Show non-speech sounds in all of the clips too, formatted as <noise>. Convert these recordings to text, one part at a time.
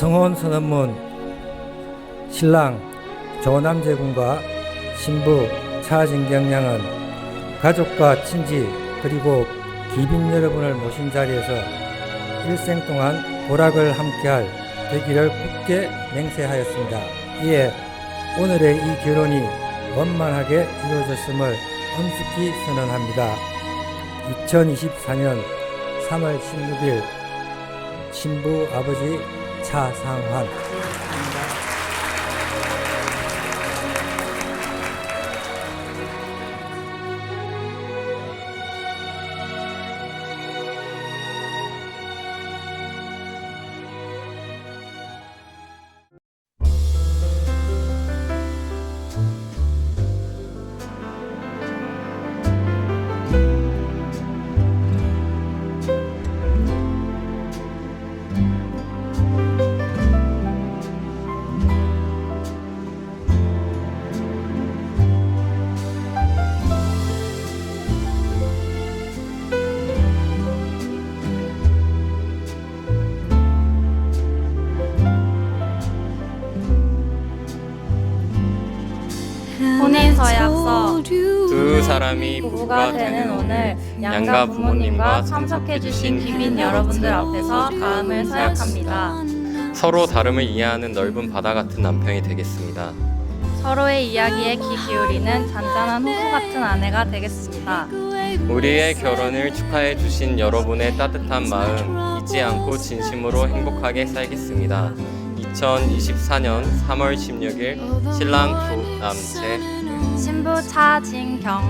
성혼 선언문 신랑 조남재 군과 신부 차진경 양은 가족과 친지 그리고 기빈 여러분을 모신 자리에서 일생 동안 보락을 함께할 되기를 굳게 맹세하였습니다. 이에 오늘의 이 결혼이 원만하게 이루어졌음을 엄숙히 선언합니다. 2024년 3월 16일 신부 아버지 차상환 혼인 서약서 두 사람이 부부가 되는 오늘 양가 부모님과 참석해주신 기민 여러분들 앞에서 다음을 서약합니다. 서로 다름을 이해하는 넓은 바다 같은 남편이 되겠습니다. 서로의 이야기에 귀 기울이는 잔잔한 호수 같은 아내가 되겠습니다. 우리의 결혼을 축하해 주신 여러분의 따뜻한 마음 잊지 않고 진심으로 행복하게 살겠습니다. 2024년 3월 16일 신랑 조남재 신부 차진경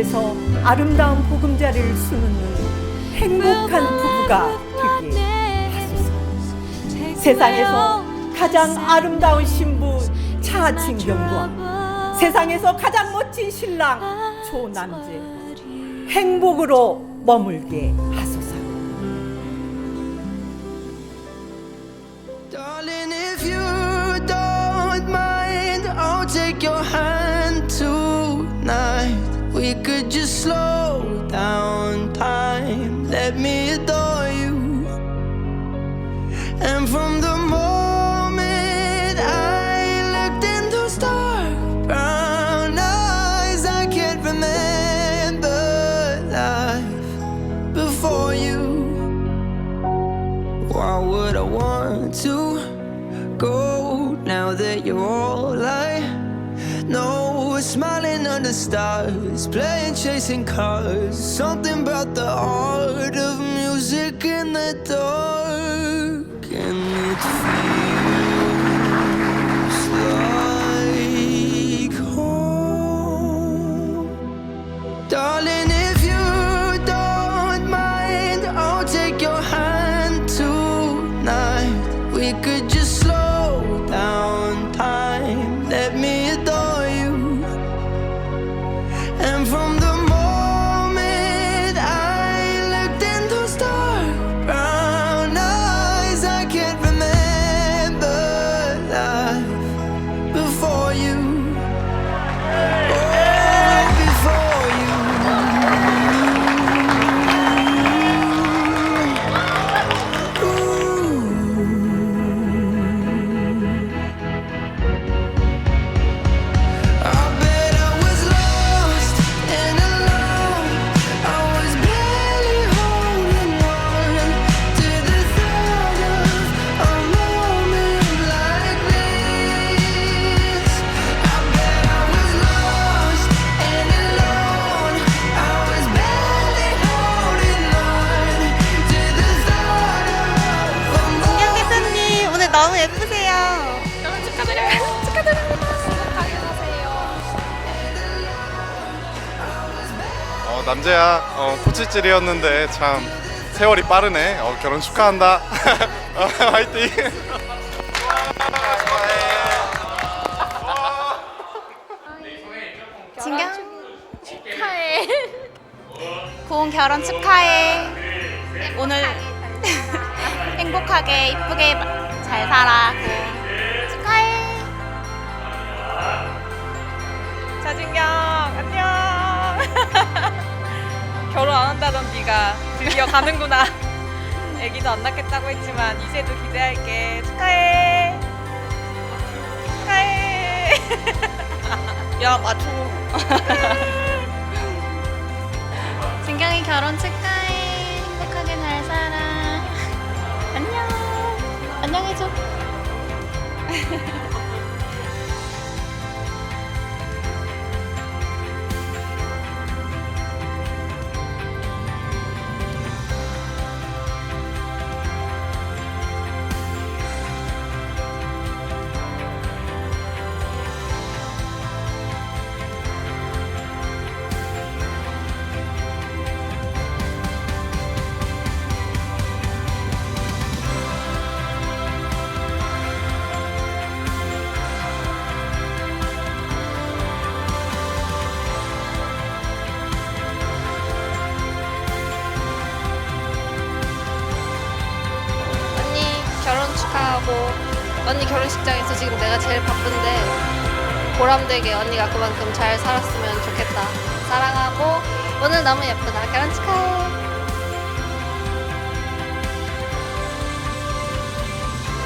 속에서 아름다운 보금자리를 수놓는 행복한 부부가 되길 하소서. 세상에서 가장 아름다운 신부 차진경과 세상에서 가장 멋진 신랑 조남재 행복으로 머물게 하소서. to go now that you're all I know. Smiling under stars, playing chasing cars. Something about the art of music in the dark. 남자야, 어, 포치질이었는데 참 세월이 빠르네. 어, 결혼 축하한다. <laughs> 어, 화이팅. 진경 축하해. 고은 결혼 축하해. 오늘 <laughs> 행복하게 이쁘게 잘 살아. 고은. 축하해. 자진경 네가 드디어 가는구나 애기도 안 낳겠다고 했지만 이제도 기대할게 축하해 축하해 <laughs> 야 맞춰 <laughs> 진경이 결혼 축하해. 행복하게 잘 살아. <laughs> 안녕. 안녕해줘. 축하하고 언니 결혼식장에서 지금 내가 제일 바쁜데 보람되게 언니가 그만큼 잘 살았으면 좋겠다. 사랑하고 오늘 너무 예쁘다. 결혼 축하해.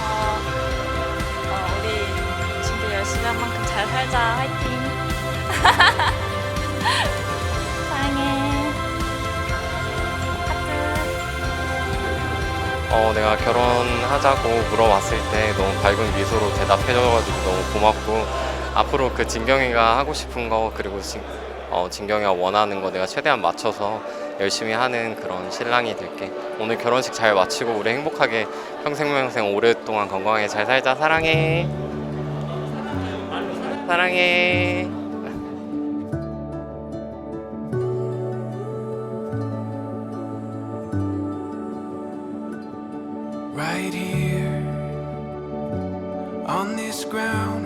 어, 어, 우리 진짜 열심히 한 만큼 잘 살자. 화이팅 <laughs> 어, 내가 결혼하자고 물어봤을 때 너무 밝은 미소로 대답해줘가지고 너무 고맙고 앞으로 그 진경이가 하고 싶은 거 그리고 진, 어, 진경이가 원하는 거 내가 최대한 맞춰서 열심히 하는 그런 신랑이 될게. 오늘 결혼식 잘 마치고 우리 행복하게 평생 평생 오랫동안 건강하게 잘 살자. 사랑해. 사랑해. Ground